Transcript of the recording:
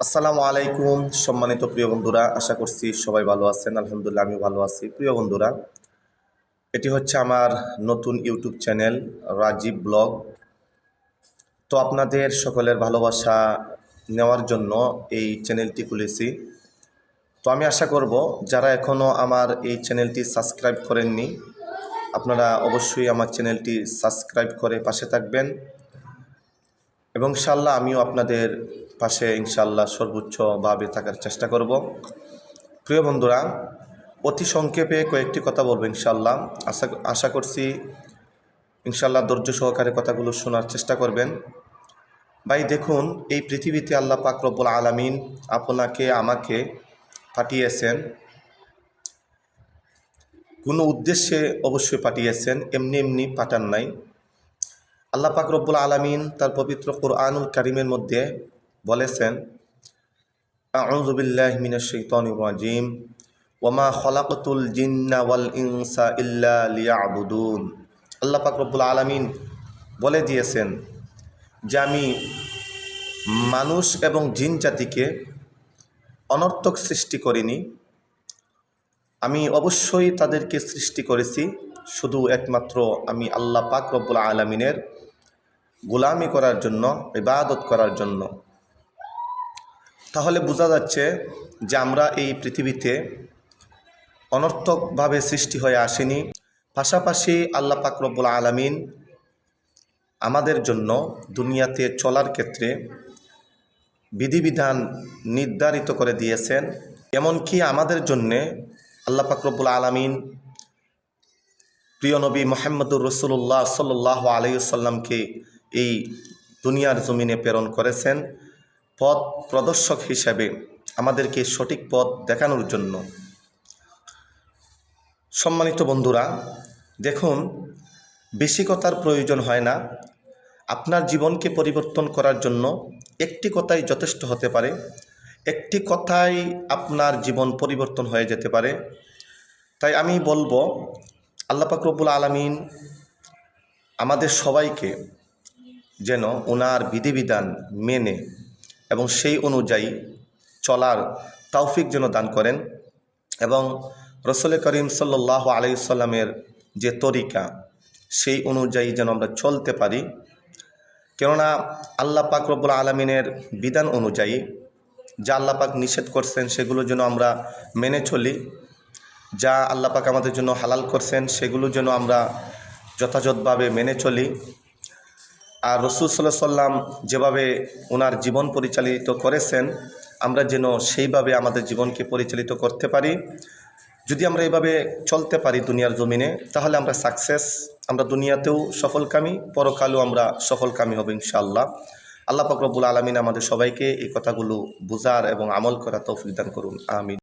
আসসালামু আলাইকুম, সম্মানিত প্রিয় বন্ধুরা, আশা করছি সবাই ভালো আছেন। আলহামদুলিল্লাহ আমি ভালো আছি। প্রিয় বন্ধুরা, এটি হচ্ছে আমার নতুন ইউটিউব চ্যানেল, রাজীব ব্লগ। তো আপনাদের সকলের ভালোবাসা নেওয়ার জন্য এই চ্যানেলটি খুলেছি। তো আমি আশা করব, যারা এখনও আমার এই চ্যানেলটি সাবস্ক্রাইব করেননি, আপনারা অবশ্যই আমার চ্যানেলটি সাবস্ক্রাইব করে পাশে থাকবেন। এবং ইনশাল্লাহ আমিও আপনাদের পাশে ইনশাল্লাহ সর্বোচ্চভাবে থাকার চেষ্টা করব। প্রিয় বন্ধুরা, অতি সংক্ষেপে কয়েকটি কথা বলব ইনশাল্লাহ আশা আশা করছি ইনশাল্লাহ ধৈর্য সহকারে কথাগুলো শোনার চেষ্টা করবেন। ভাই, দেখুন, এই পৃথিবীতে আল্লাহ পাক রব্বুল আলামিন আপনাকে, আমাকে পাঠিয়েছেন। কোনো উদ্দেশ্যে অবশ্যই পাঠিয়েছেন, এমনি এমনি পাঠান নাই। আল্লাহ পাক রব্বুল আলমিন তার পবিত্র কোরআনুল কারিমের মধ্যে বলেছেন আউজুবিল্লাহ মিনাশাইতানির রাজিম ওমা খলাকতুল জিন্না ইনসা ইল্লা লিয়াবুদুন। আল্লাহ পাক রব্বুল আলমিন বলে দিয়েছেন যে, আমি মানুষ এবং জিন জাতিকে অনর্থক সৃষ্টি করিনি। আমি অবশ্যই তাদেরকে সৃষ্টি করেছি। শুধু একমাত্র আমি আল্লাহ পাক রব্বুল আলমিনের গোলামি করার জন্য, ইবাদত করার জন্য। তাহলে বোঝা যাচ্ছে যে আমরা এই পৃথিবীতে অনর্থকভাবে সৃষ্টি হয়ে আসেনি। পাশাপাশি আল্লাহ পাক রব্বুল আলমিন আমাদের জন্য দুনিয়াতে চলার ক্ষেত্রে বিধিবিধান নির্ধারিত করে দিয়েছেন। এমনকি আমাদের জন্যে আল্লাহ পাক রব্বুল আলমিন প্রিয় নবী মোহাম্মদুর রসুল্লাহ সাল্লাহ আলাইসাল্লামকে এই দুনিয়ার জমিনে প্রেরণ করেছেন। পথ প্রদর্শক হিসাবে আমাদেরকে সঠিক পথ দেখানোর জন্য। সম্মানিত বন্ধুরা, দেখুন বেশি কথার প্রয়োজন হয় না। আপনার জীবনকে পরিবর্তন করার জন্য একটি কথাই যথেষ্ট হতে পারে। একটি কথাই আপনার জীবন পরিবর্তন হয়ে যেতে পারে। তাই আমি বলব, আল্লাহ পাক রব্বুল আলমিন আমাদের সবাইকে যেন ওনার বিধিবিধান মেনে এবং সেই অনুযায়ী চলার তৌফিক যেন দান করেন এবং রসুল করিম সাল্লাহ আলাইসাল্লামের যে তরিকা, সেই অনুযায়ী যেন আমরা চলতে পারি। কেননা আল্লাহ পাক রব্বুল আলমিনের বিধান অনুযায়ী যা আল্লাহ পাক নিষেধ করছেন সেগুলো যেন আমরা মেনে চলি, যা আল্লাহ পাক আমাদের জন্য হালাল করছেন সেগুলো যেন আমরা যথাযথভাবে মেনে চলি। আর রসুল সাল্লাহ সাল্লাম যেভাবে ওনার জীবন পরিচালিত করেছেন, আমরা যেন সেইভাবে আমাদের জীবনকে পরিচালিত করতে পারি। যদি আমরা এইভাবে চলতে পারি দুনিয়ার জমিনে, তাহলে আমরা সাকসেস আমরা দুনিয়াতেও সফলকামী, পরকালেও আমরা সফলকামী হব ইনশাআল্লাহ। আল্লাহ পাক রব্বুল আলমিন আমাদের সবাইকে এই কথাগুলো বুঝার এবং আমল করা তৌফিক দান করুন। আমিন।